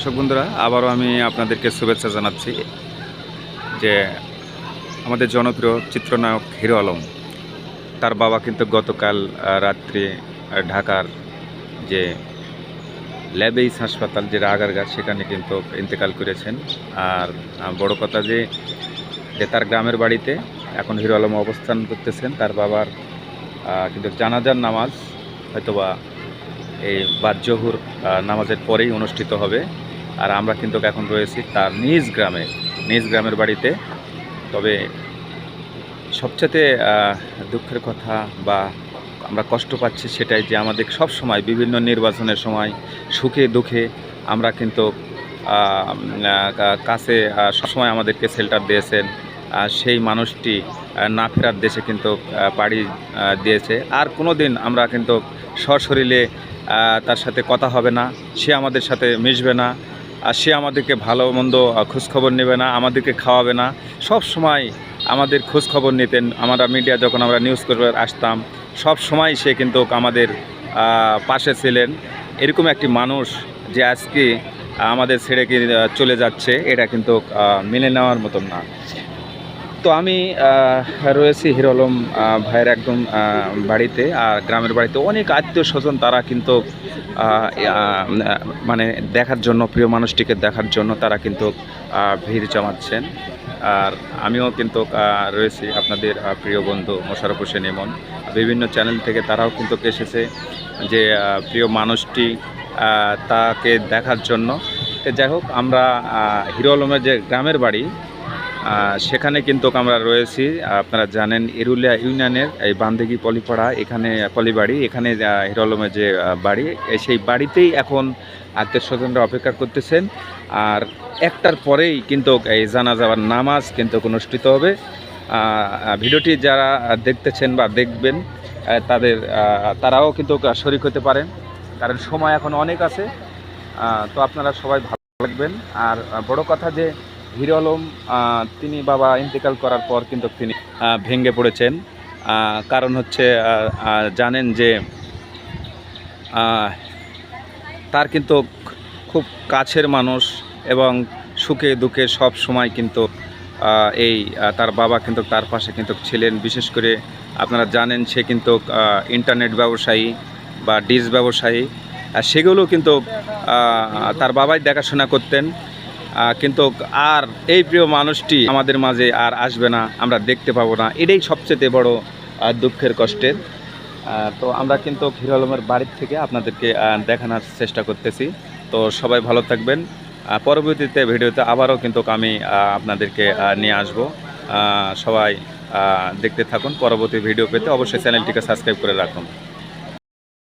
দর্শক বন্ধুরা, আবারও আমি আপনাদেরকে শুভেচ্ছা জানাচ্ছি যে আমাদের জনপ্রিয় চিত্রনায়ক হিরো আলম, তার বাবা কিন্তু গতকাল রাত্রে ঢাকার যে ল্যাবেইস হাসপাতাল, যে আগারগাঁ সেখানে কিন্তু ইন্তেকাল করেছেন। আর বড় কথা যে তার গ্রামের বাড়িতে এখন হিরো আলম অবস্থান করতেছেন, তার বাবার কিন্তু জানাজার নামাজ, হয়তোবা এই বাদ জহুর নামাজের পরেই অনুষ্ঠিত হবে। আর আমরা কিন্তু এখন রয়েছি তার নিজ গ্রামে, নিজ গ্রামের বাড়িতে। তবে সবচেয়ে দুঃখের কথা বা আমরা কষ্ট পাচ্ছি সেটাই যে আমাদের সব সময় বিভিন্ন নির্বাচনের সময় সুখে দুঃখে আমরা কিন্তু কাছে সবসময় আমাদেরকে শেল্টার দিয়েছেন। সেই মানুষটি না ফেরার দেশে কিন্তু পাড়ি দিয়েছে। আর কোনো দিন আমরা কিন্তু সশরীরে তার সাথে কথা হবে না, সে আমাদের সাথে মিশবে না। আর সে আমাদেরকে ভালো মন্দ খোঁজখবর নেবে না আমাদেরকে খাওয়াবে না। সব সময় আমাদের খোঁজ খবর নিতেন। আমরা মিডিয়া যখন আমরা নিউজ করতে আসতাম সব সময় সে কিন্তু আমাদের পাশে ছিলেন। এরকম একটি মানুষ যে আজকে আমাদের ছেড়ে চলে যাচ্ছে এটা কিন্তু মেনে নেওয়ার মতন না। তো আমি রয়েছি হিরো আলম আহ, ভাইয়ের একদম বাড়িতে আর গ্রামের বাড়িতে অনেক আত্মীয় স্বজন তারা কিন্তু মানে দেখার জন্য, প্রিয় মানুষটিকে দেখার জন্য তারা কিন্তু ভিড় জমাচ্ছেন। আর আমিও কিন্তু রয়েছি আপনাদের প্রিয় বন্ধু মোশারফ হোসেন ইমন। বিভিন্ন চ্যানেল থেকে তারাও কিন্তু এসেছে যে প্রিয় মানুষটি তাকে দেখার জন্য। যাই হোক, আমরা হিরো আলমের যে গ্রামের বাড়ি সেখানে কিন্তু আমরা রয়েছি। আপনারা জানেন এরুলিয়া ইউনিয়নের এই বান্দেগি পলিপাড়া এখানে পলিবাড়ি এখানে আহ, হিরো আলমের যে বাড়ি সেই বাড়িতেই এখন আত্মীয় স্বজনরা অপেক্ষা করতেছেন। আর একটার পরেই কিন্তু এই জানা যাওয়ার নামাজ কিন্তু অনুষ্ঠিত হবে। ভিডিওটি যারা দেখতেছেন বা দেখবেন তাদের তারাও কিন্তু শরিক হতে পারেন। কারণ সময় এখন অনেক আছে। তো আপনারা সবাই ভালো থাকবেন। আর বড় কথা যে হিরো আলম তিনি বাবা ইন্তেকাল করার পর কিন্তু তিনি ভেঙে পড়েছেন। কারণ হচ্ছে জানেন যে তার কিন্তু খুব কাছের মানুষ এবং সুখে দুঃখে সব সময় কিন্তু এই তার বাবা কিন্তু তার পাশে কিন্তু ছিলেন। বিশেষ করে আপনারা জানেন সে কিন্তু ইন্টারনেট ব্যবসায়ী বা ডিস ব্যবসায়ী। সেগুলো কিন্তু তার বাবাই দেখাশোনা করতেন। কিন্তু আর এই প্রিয় মানুষটি আমাদের মাঝে আর আসবে না, আমরা দেখতে পাবো না। এটাই সবচেয়ে বড় দুঃখের কষ্টের। তো আমরা কিন্তু হিরো আলমের বাড়ির থেকে আপনাদেরকে দেখানোর চেষ্টা করতেছি। তো সবাই ভালো থাকবেন। পরবর্তীতে ভিডিওতে আবারও কিন্তু আমি আপনাদেরকে নিয়ে আসব। সবাই দেখতে থাকুন। পরবর্তী ভিডিও পেতে অবশ্যই চ্যানেলটিকে সাবস্ক্রাইব করে রাখুন।